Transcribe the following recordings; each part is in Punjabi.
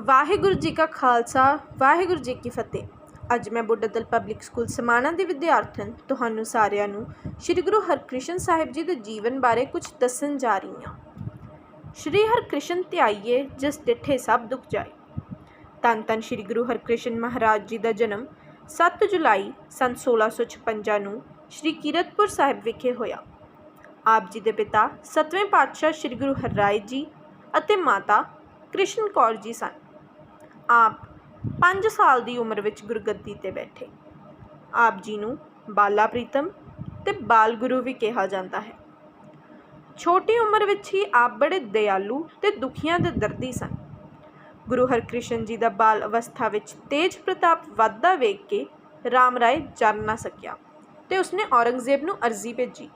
ਵਾਹਿਗੁਰੂ ਜੀ ਕਾ ਖਾਲਸਾ, ਵਾਹਿਗੁਰੂ ਜੀ ਕੀ ਫਤਿਹ। ਅੱਜ ਮੈਂ ਬੁੱਢਾ ਦਲ ਪਬਲਿਕ ਸਕੂਲ ਸਮਾਣਾ ਦੇ ਵਿਦਿਆਰਥਣ ਤੁਹਾਨੂੰ ਸਾਰਿਆਂ ਨੂੰ ਸ੍ਰੀ ਗੁਰੂ ਹਰਕ੍ਰਿਸ਼ਨ ਸਾਹਿਬ ਜੀ ਦੇ ਜੀਵਨ ਬਾਰੇ ਕੁਝ ਦੱਸਣ ਜਾ ਰਹੀ ਹਾਂ। ਸ੍ਰੀ ਹਰਕ੍ਰਿਸ਼ਨ ਧਿਆਈਏ, ਜਿਸ ਡਿਠੇ ਸਭ ਦੁੱਖ ਜਾਏ। ਧੰਨ ਧੰਨ ਸ੍ਰੀ ਗੁਰੂ ਹਰਕ੍ਰਿਸ਼ਨ ਮਹਾਰਾਜ ਜੀ ਦਾ ਜਨਮ 7 ਜੁਲਾਈ ਸੰਨ 1656 ਨੂੰ ਸ੍ਰੀ ਕੀਰਤਪੁਰ ਸਾਹਿਬ ਵਿਖੇ ਹੋਇਆ। ਆਪ ਜੀ ਦੇ ਪਿਤਾ ਸਤਵੇਂ ਪਾਤਸ਼ਾਹ ਸ੍ਰੀ ਗੁਰੂ ਹਰਰਾਏ ਜੀ ਅਤੇ ਮਾਤਾ ਕ੍ਰਿਸ਼ਨ ਕੌਰ ਜੀ ਸਨ। ਆਪ 5 ਸਾਲ ਦੀ ਉਮਰ ਵਿੱਚ ਗੁਰਗੱਦੀ ਤੇ ਬੈਠੇ। ਆਪ ਜੀ ਨੂੰ ਬਾਲਾ ਪ੍ਰੀਤਮ ਤੇ ਬਾਲ ਗੁਰੂ ਵੀ ਕਿਹਾ ਜਾਂਦਾ ਹੈ। ਛੋਟੀ ਉਮਰ ਵਿੱਚ ਹੀ ਆਪ ਬੜੇ ਦਿਆਲੂ ਤੇ ਦੁਖੀਆਂ ਦੇ ਦਰਦੀ ਸਨ। ਗੁਰੂ ਹਰਕ੍ਰਿਸ਼ਨ ਜੀ ਦਾ ਬਾਲ ਅਵਸਥਾ ਵਿੱਚ ਤੇਜ ਪ੍ਰਤਾਪ ਵਾਧਾ ਵੇਖ ਕੇ ਰਾਮ ਰਾਏ ਜਰ ਨਾ ਸਕਿਆ ਤੇ ਉਸਨੇ ਔਰੰਗਜ਼ੇਬ ਨੂੰ ਅਰਜ਼ੀ ਭੇਜੀ।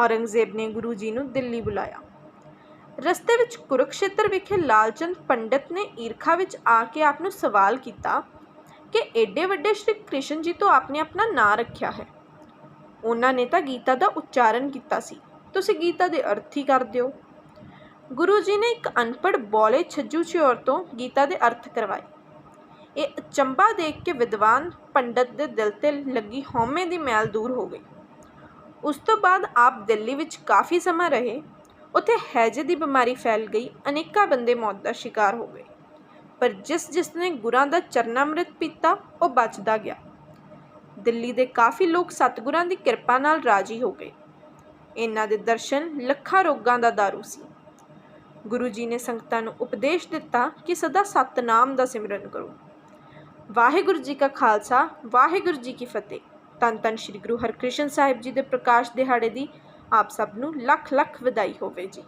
ਔਰੰਗਜ਼ੇਬ ਨੇ ਗੁਰੂ ਜੀ ਨੂੰ ਦਿੱਲੀ ਬੁਲਾਇਆ। ਰਸਤੇ ਵਿੱਚ ਕੁਰੂਕਸ਼ੇਤਰ ਵਿਖੇ ਲਾਲਚੰਦ ਪੰਡਤ ਨੇ ਈਰਖਾ ਵਿੱਚ ਆ ਕੇ ਆਪ ਨੂੰ ਸਵਾਲ ਕੀਤਾ ਕਿ ਏਡੇ ਵੱਡੇ ਸ਼੍ਰੀ ਕ੍ਰਿਸ਼ਨ ਜੀ ਤੋਂ ਆਪਨੇ ਆਪਣਾ ਨਾਂ ਰੱਖਿਆ ਹੈ। ਉਹਨਾਂ ਨੇ ਤਾਂ ਗੀਤਾ ਦਾ ਉਚਾਰਨ ਕੀਤਾ ਸੀ। ਤੁਸੀਂ ਗੀਤਾ ਦੇ ਅਰਥ ਹੀ ਕਰ ਦਿਓ। ਗੁਰੂ ਜੀ ਨੇ ਇੱਕ ਅਨਪੜ੍ਹ ਬੋਲੇ ਛੱਜੂ ਚੋਰ ਤੋਂ ਗੀਤਾ ਦੇ ਅਰਥ ਕਰਵਾਏ। ਇਹ ਅਚੰਭਾ ਦੇਖ ਕੇ ਵਿਦਵਾਨ ਪੰਡਤ ਦੇ ਦਿਲ ਤੇ ਲੱਗੀ ਹਉਮੈ ਦੀ ਮੈਲ ਦੂਰ ਹੋ ਗਈ। ਉਸ ਤੋਂ ਬਾਅਦ ਆਪ ਦਿੱਲੀ ਵਿੱਚ ਕਾਫੀ ਸਮਾਂ ਰਹੇ। ਉੱਥੇ ਹੈਜੇ ਦੀ ਬਿਮਾਰੀ ਫੈਲ ਗਈ, ਅਨੇਕਾਂ ਬੰਦੇ ਮੌਤ ਦਾ ਸ਼ਿਕਾਰ ਹੋ ਗਏ। ਪਰ ਜਿਸ ਜਿਸ ਨੇ ਗੁਰਾਂ ਦਾ ਚਰਨਾਮ੍ਰਿਤ ਪੀਤਾ, ਉਹ ਬਚਦਾ ਗਿਆ। ਦਿੱਲੀ ਦੇ ਕਾਫੀ ਲੋਕ ਸਤਿਗੁਰਾਂ ਦੀ ਕਿਰਪਾ ਨਾਲ ਰਾਜੀ ਹੋ ਗਏ। ਇਹਨਾਂ ਦੇ ਦਰਸ਼ਨ ਲੱਖਾਂ ਰੋਗਾਂ ਦਾ ਦਾਰੂ ਸੀ। ਗੁਰੂ ਜੀ ਨੇ ਸੰਗਤਾਂ ਨੂੰ ਉਪਦੇਸ਼ ਦਿੱਤਾ ਕਿ ਸਦਾ ਸਤਨਾਮ ਦਾ ਸਿਮਰਨ ਕਰੋ। ਵਾਹਿਗੁਰੂ ਜੀ ਕਾ ਖਾਲਸਾ, ਵਾਹਿਗੁਰੂ ਜੀ ਕੀ ਫਤਿਹ। ਤਨ ਤਨ ਸ੍ਰੀ ਗੁਰੂ ਹਰਕ੍ਰਿਸ਼ਨ ਸਾਹਿਬ ਜੀ ਦੇ ਪ੍ਰਕਾਸ਼ ਦਿਹਾੜੇ ਦੀ ਆਪ ਸਭ ਨੂੰ ਲੱਖ ਲੱਖ ਵਧਾਈ ਹੋਵੇ ਜੀ।